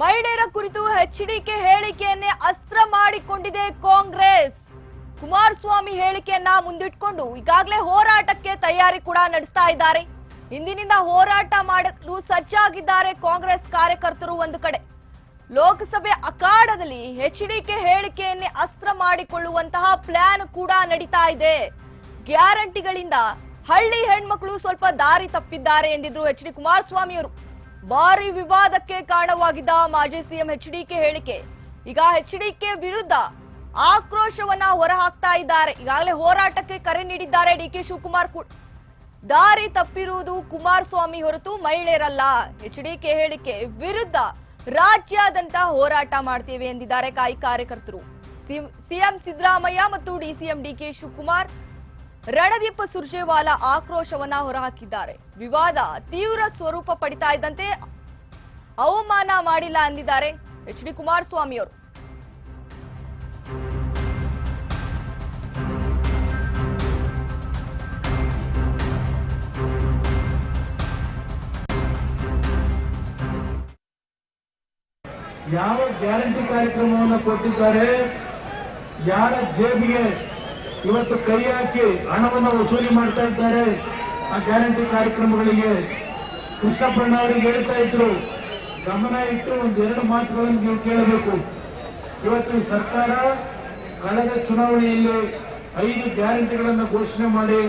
ಮಹಿಳೆಯರ ಕುರಿತು ಎಚ್ಡಿಕೆ ಹೇಳಿಕೆಯನ್ನೇ ಅಸ್ತ್ರ ಮಾಡಿಕೊಂಡಿದೆ ಕಾಂಗ್ರೆಸ್. ಕುಮಾರಸ್ವಾಮಿ ಹೇಳಿಕೆಯನ್ನ ಮುಂದಿಟ್ಕೊಂಡು ಈಗಾಗಲೇ ಹೋರಾಟಕ್ಕೆ ತಯಾರಿ ಕೂಡ ನಡೆಸ್ತಾ ಇದ್ದಾರೆ. ಇಂದಿನಿಂದ ಹೋರಾಟ ಮಾಡಲು ಸಜ್ಜಾಗಿದ್ದಾರೆ ಕಾಂಗ್ರೆಸ್ ಕಾರ್ಯಕರ್ತರು ಒಂದು ಕಡೆ. ಲೋಕಸಭೆ ಅಖಾಡದಲ್ಲಿ ಎಚ್ಡಿಕೆ ಹೇಳಿಕೆಯನ್ನೇ ಅಸ್ತ್ರ ಮಾಡಿಕೊಳ್ಳುವಂತಹ ಪ್ಲಾನ್ ಕೂಡ ನಡೀತಾ ಇದೆ. ಗ್ಯಾರಂಟಿಗಳಿಂದ ಹಳ್ಳಿ ಹೆಣ್ಮಕ್ಳು ಸ್ವಲ್ಪ ದಾರಿ ತಪ್ಪಿದ್ದಾರೆ ಎಂದಿದ್ರು ಎಚ್ ಡಿ ಕುಮಾರಸ್ವಾಮಿ ಅವರು ಭಾರಿ ವಿವಾದಕ್ಕೆ ಕಾರಣವಾಗಿದ್ದ ಮಾಜಿ ಸಿಎಂ ಡಿಕೆ ಹೇಳಿಕೆ. ಈಗ ಎಚ್ ಡಿಕೆ ವಿರುದ್ಧ ಆಕ್ರೋಶವನ್ನ ಹೊರಹಾಕ್ತಾ ಇದ್ದಾರೆ. ಈಗಾಗಲೇ ಹೋರಾಟಕ್ಕೆ ಕರೆ ನೀಡಿದ್ದಾರೆ ಡಿ ಕೆ ಶಿವಕುಮಾರ್ ದಾರಿ ತಪ್ಪಿರುವುದು ಕುಮಾರಸ್ವಾಮಿ ಹೊರತು ಮಹಿಳೆಯರಲ್ಲ. ಎಚ್ ಡಿಕೆ ಹೇಳಿಕೆ ವಿರುದ್ಧ ರಾಜ್ಯಾದ್ಯಂತ ಹೋರಾಟ ಮಾಡ್ತೇವೆ ಎಂದಿದ್ದಾರೆ ಕಾಯಿ ಕಾರ್ಯಕರ್ತರು. ಸಿಎಂ ಸಿದ್ದರಾಮಯ್ಯ ಮತ್ತು ಡಿಸಿಎಂ ಡಿಕೆ ಶಿವಕುಮಾರ್. ರಣದೀಪ ಸುರ್ಜೇವಾಲಾ ಆಕ್ರೋಶವನ್ನ ಹೊರಹಾಕಿದ್ದಾರೆ. ವಿವಾದ ತೀವ್ರ ಸ್ವರೂಪ ಪಡಿತಾ ಇದ್ದಂತೆ ಅವಮಾನ ಮಾಡಿಲ್ಲ ಅಂದಿದ್ದಾರೆ ಎಚ್ ಡಿ ಕುಮಾರಸ್ವಾಮಿ ಅವರು. ಯಾವ ಗ್ಯಾರಂಟಿ ಕಾರ್ಯಕ್ರಮವನ್ನು ಕೊಟ್ಟಿದ್ದಾರೆ? ಯಾರ ಜೇಬಿಗೆ ಇವತ್ತು ಕೈ ಹಾಕಿ ಹಣವನ್ನು ವಸೂಲಿ ಮಾಡ್ತಾ ಇದ್ದಾರೆ. ಆ ಗ್ಯಾರಂಟಿ ಕಾರ್ಯಕ್ರಮಗಳಿಗೆ ಕೃಷ್ಣಪ್ಪಣ್ಣ ಅವರಿಗೆ ಹೇಳ್ತಾ ಇದ್ರು, ಗಮನ ಇಟ್ಟು ಒಂದೆರಡು ಮಾತುಗಳನ್ನು ನೀವು ಕೇಳಬೇಕು. ಇವತ್ತು ಸರ್ಕಾರ ಕಳೆದ ಚುನಾವಣೆಯಲ್ಲಿ ಐದು ಗ್ಯಾರಂಟಿಗಳನ್ನು ಘೋಷಣೆ ಮಾಡಿ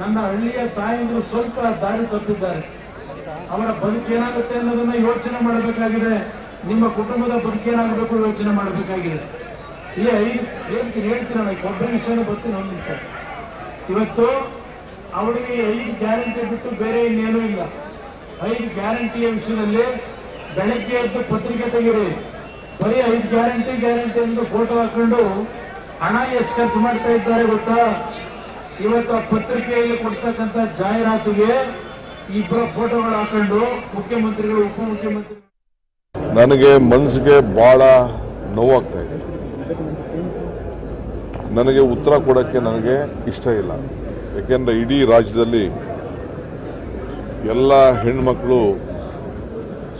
ನನ್ನ ಹಳ್ಳಿಯ ತಾಯಿಗಳು ಸ್ವಲ್ಪ ದಾರಿ ತಪ್ಪಿದ್ದಾರೆ. ಅವರ ಬದುಕೇನಾಗುತ್ತೆ ಅನ್ನೋದನ್ನ ಯೋಚನೆ ಮಾಡಬೇಕಾಗಿದೆ. ನಿಮ್ಮ ಕುಟುಂಬದ ಬದುಕೇನಾಗಬೇಕು ಯೋಚನೆ ಮಾಡಬೇಕಾಗಿದೆ. ಈ ಐದು ಹೇಳ್ತೀನಿ ಹೇಳ್ತೀನಿ ನನಗೆ ಕೊಬ್ಬರಿ ವಿಷಯನ ಬರ್ತೀನಿ ಒಂದು ನಿಮಿಷ. ಇವತ್ತು ಅವಳಿಗೆ ಐದು ಗ್ಯಾರಂಟಿ ಬಿಟ್ಟು ಬೇರೆ ಇನ್ನೇನೂ ಇಲ್ಲ. ಐದು ಗ್ಯಾರಂಟಿಯ ವಿಷಯದಲ್ಲಿ ಬೆಳಗ್ಗೆ ಎದ್ದು ಪತ್ರಿಕೆ ತೆಗೀರಿ. ಬರೀ ಐದು ಗ್ಯಾರಂಟಿ ಗ್ಯಾರಂಟಿ ಎಂದು ಫೋಟೋ ಹಾಕೊಂಡು ಹಣ ಎಷ್ಟು ಖರ್ಚು ಮಾಡ್ತಾ ಇದ್ದಾರೆ ಗೊತ್ತಾ? ಇವತ್ತು ಆ ಪತ್ರಿಕೆಯಲ್ಲಿ ಕೊಡ್ತಕ್ಕಂಥ ಜಾಹೀರಾತಿಗೆ ಇಬ್ಬರ ಫೋಟೋಗಳು ಹಾಕೊಂಡು ಮುಖ್ಯಮಂತ್ರಿಗಳು, ಉಪಮುಖ್ಯಮಂತ್ರಿ ನನಗೆ ಮನಸ್ಸಿಗೆ ಬಹಳ ನೋವಾಗ್ತಾ ಇದೆ. ನನಗೆ ಉತ್ತರ ಕೊಡೋಕ್ಕೆ ನನಗೆ ಇಷ್ಟ ಇಲ್ಲ. ಯಾಕೆಂದರೆ ಇಡೀ ರಾಜ್ಯದಲ್ಲಿ ಎಲ್ಲ ಹೆಣ್ಮಕ್ಳು,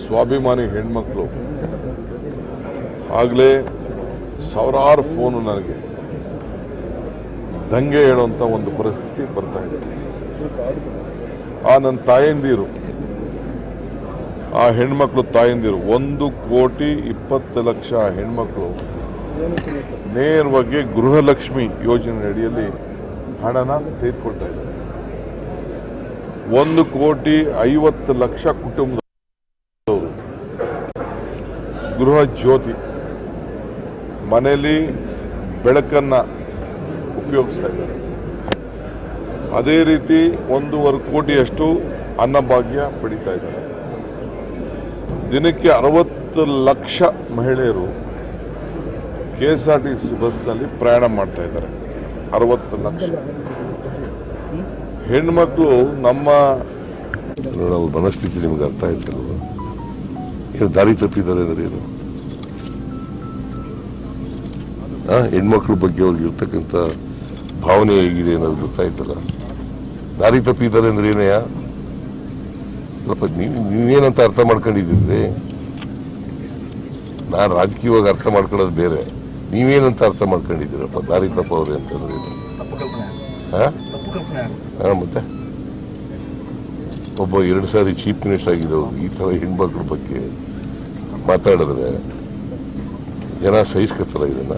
ಸ್ವಾಭಿಮಾನಿ ಹೆಣ್ಮಕ್ಳು. ಆಗಲೇ ಸಾವಿರಾರು ಫೋನು ನನಗೆ ದಂಗೆ ಹೇಳುವಂಥ ಒಂದು ಪರಿಸ್ಥಿತಿ ಬರ್ತಾ ಇದೆ. ಆ ನನ್ನ ತಾಯಂದಿರು, ಆ ಹೆಣ್ಮಕ್ಳು ತಾಯಂದಿರು, ಒಂದು ಕೋಟಿ ಇಪ್ಪತ್ತು ಲಕ್ಷ ಹೆಣ್ಮಕ್ಳು ನೇರವಾಗಿ ಗೃಹಲಕ್ಷ್ಮಿ ಯೋಜನೆ ಅಡಿಯಲ್ಲಿ ಹಣನ ತೆಗೆದುಕೊಳ್ತಾ ಇದ್ದಾರೆ. ಒಂದು ಕೋಟಿ ಐವತ್ತು ಲಕ್ಷ ಕುಟುಂಬದವರು ಗೃಹ ಜ್ಯೋತಿ ಮನೆಯಲ್ಲಿ ಬೆಳಕನ್ನ ಉಪಯೋಗಿಸ್ತಾ ಇದ್ದಾರೆ. ಅದೇ ರೀತಿ ಒಂದೂವರೆ ಕೋಟಿಯಷ್ಟು ಅನ್ನಭಾಗ್ಯ ಪಡಿತಾ ಇದ್ದಾರೆ. ದಿನಕ್ಕೆ ಅರವತ್ತು ಲಕ್ಷ ಮಹಿಳೆಯರು K S R T C ಬಸ್ನಲ್ಲಿ ಪ್ರಯಾಣ ಮಾಡ್ತಾ ಇದ್ದಾರೆ. ಅರವತ್ತು ಲಕ್ಷ. ಹೆಣ್ಮಕ್ಳು ನಮ್ಮ ಮನಸ್ಥಿತಿ ನಿಮ್ಗೆ ಅರ್ಥ ಆಯ್ತಲ್ವ ಏನು ದಾರಿ ತಪ್ಪಿದ್ದಾರೆ ಅಂದ್ರೆ ಏನು? ಹೆಣ್ಮಕ್ಳ ಬಗ್ಗೆ ಅವ್ರಿಗೆ ಇರ್ತಕ್ಕಂಥ ಭಾವನೆ ಹೇಗಿದೆ ಅನ್ನೋದು ಗೊತ್ತಾಯ್ತಲ್ಲ. ದಾರಿ ತಪ್ಪಿದ್ದಾರೆ ಅಂದ್ರೆ ಸ್ವಲ್ಪ ನೀವು ನೀವೇನಂತ ಅರ್ಥ ಮಾಡ್ಕೊಂಡಿದ್ದೀರಿ? ನಾನು ರಾಜಕೀಯವಾಗಿ ಅರ್ಥ ಮಾಡ್ಕೊಳ್ಳೋದು ಬೇರೆ. ನೀವೇನಂತ ಅರ್ಥ ಮಾಡ್ಕೊಂಡಿದ್ದೀರಪ್ಪ? ದಾರಿ ತಪ್ಪವ್ರೆ ಅಂತಂದ್ರೆ ಹಾಂ ಮತ್ತೆ? ಒಬ್ಬ ಎರಡು ಸಾರಿ ಚೀಫ್ ಮಿನಿಸ್ಟರ್ ಆಗಿದ್ದವರು ಈ ಥರ ಹೆಣ್ಮಕ್ಳ ಬಗ್ಗೆ ಮಾತಾಡಿದ್ರೆ ಜನ ಸಹಿಸ್ಕೊತಾರ ಇದನ್ನ.